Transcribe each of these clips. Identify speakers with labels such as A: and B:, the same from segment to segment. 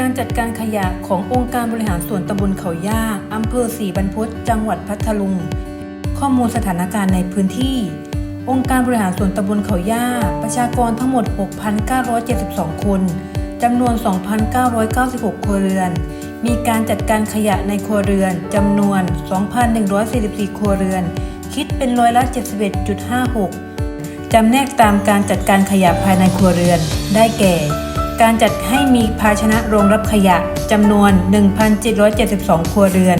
A: การจัดการขยะขององค์การบริหารส่วนตำบลเขาย่าอำเภอศรีบรรพตจังหวัดพัทลุง ข้อมูลสถานการณ์ในพื้นที่ องค์การบริหารส่วนตำบลเขาย่า ประชากรทั้งหมด 6,972 คนจำนวน 2,996 ครัวเรือน มีการจัดการขยะในครัวเรือนจำนวน 2,144 ครัวเรือน คิดเป็นร้อยละ71.56จำแนกตามการจัดการขยะภายในครัวเรือน ได้แก่ การจัดให้มีภาชนะรองรับขยะจำนวน 1,772 ครัวเรือน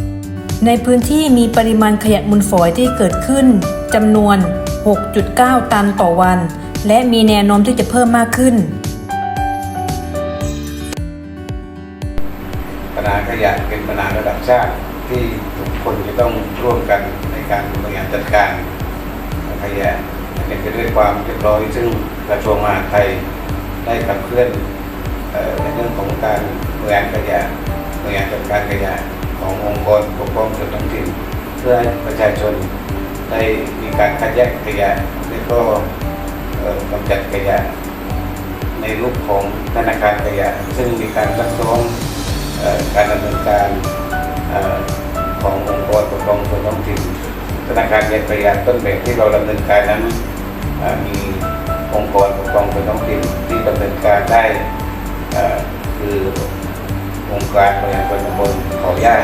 A: ในพื้นที่มีปริมาณขยะมูลฝอยที่เกิดขึ้นจำนวน 6.9 ตันต่อวัน และมีแนวโน้มที่จะเพิ่มมากขึ้น
B: ปัญหาขยะเป็นปัญหาระดับชาติที่ทุกคนจะต้องร่วมกันในการบริหารจัดการขยะเป็นไปด้วยความเรียบร้อย ซึ่งกระทรวงมหาดไทยได้ขับเคลื่อน ในเรื่องของการบริหารขยะบริหารจัดการขยะขององค์กรปกครองส่วนท้องถิ่นเพื่อให้ประชาชนได้มีการคัดแยกขยะและก็กำจัดขยะในรูปของธนาคารขยะ ซึ่งมีการซักซ้อมการดำเนินการขององค์กรปกครองส่วนท้องถิ่นธนาคารแยกขยะต้นแบบที่เราดำเนินการนั้นมีองค์กรปกครองส่วนท้องถิ่นที่ดำเนินการได้ คือองค์การบริหารส่วนตำบลเขาย่า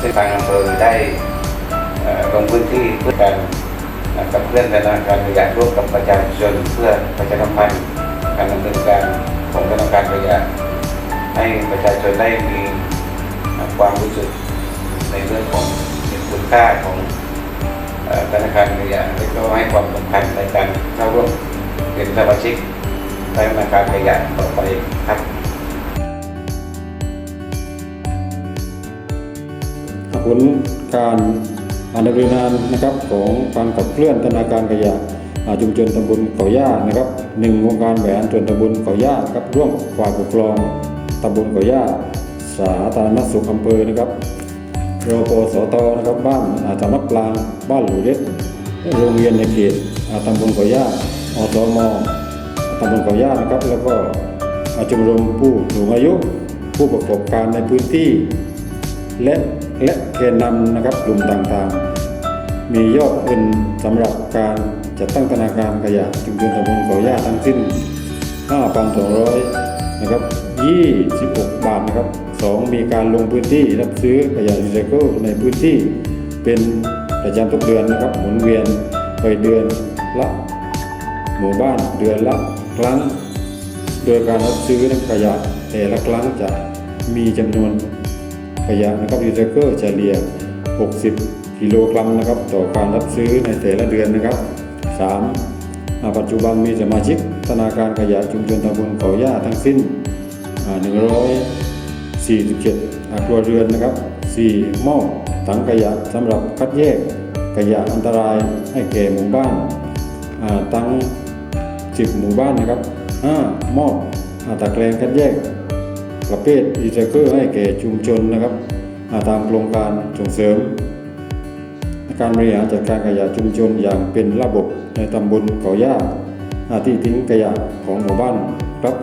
B: ซึ่งทางอำเภอได้เอ่อลงพื้นที่เพื่อการเอ่อขับเคลื่อนธนาคารขยะร่วมกับประชาชนเพื่อประชาสัมพันธ์การดำเนินการของธนาคารขยะให้ประชาชนได้มีความรู้สึกในเรื่องของคุณค่าของธนาคารขยะและก็ให้ความสำคัญในการเข้าร่วมเป็นสมาชิก ในธนาคารขยะต่อไปครับ
C: ผลการดำเนินงานนะครับของการขับเคลื่อนธนาคารขยะอ่าชุมชนตำบลเขาย่านะครับหนึ่งองการบริหารส่วนตำบลเขาย่าครับร่วมกับฝ่ายปกครองตำบลเขาย่าสาธารณสุขอำเภอนะครับรปสตนะครับบ้านอาสำนักกลางบ้านหลูเล็กโรงเรียนในเขตตำบลเขาย่าอสม ตำบลเขาย่านะครับ แล้วก็อาชมรมผู้สูงอายุ ผู้ประกอบการในพื้นที่ และและแกนนำนะครับกลุ่มต่างๆ มียอดเงินสำหรับการจัดตั้งธนาคารขยะชุมชนตำบลเขาย่าทั้งสิ้น 5,200 นะครับ 26 บาทนะครับ 2. มีการลงพื้นที่รับซื้อขยะรีไซเคิลในพื้นที่เป็นประจำทุกเดือนนะครับ หมุนเวียนไปเดือนละหมู่บ้านเดือนละ ครั้ง โดยการรับซื้อขยะแต่ละครั้งจะมีจำนวนขยะนะครับรีไซเคิลเฉลี่ย 60 กิโลกรัมนะครับ ต่อการรับซื้อในแต่ละเดือนนะครับ 3. ปัจจุบันมีสมาชิกธนาคารขยะชุมชนตำบลเขาย่าทั้งสิ้น 147ครัวเรือนนะครับ 4. มอบถังขยะสำหรับคัดแยกขยะอันตรายให้แก่หมู่บ้านตั้ง 10 หมู่บ้านนะครับ 5. มอบอาตะแกรงคัดแยก ประเภทรีไซเคิลให้แก่ชุมชนนะครับาตามโครงการส่งเสริม การบริหารจัดการขยะชุมชนอย่างเป็นระบบในตำบลเขาย่าที่ทิ้งขยะของหมู่บ้านครับ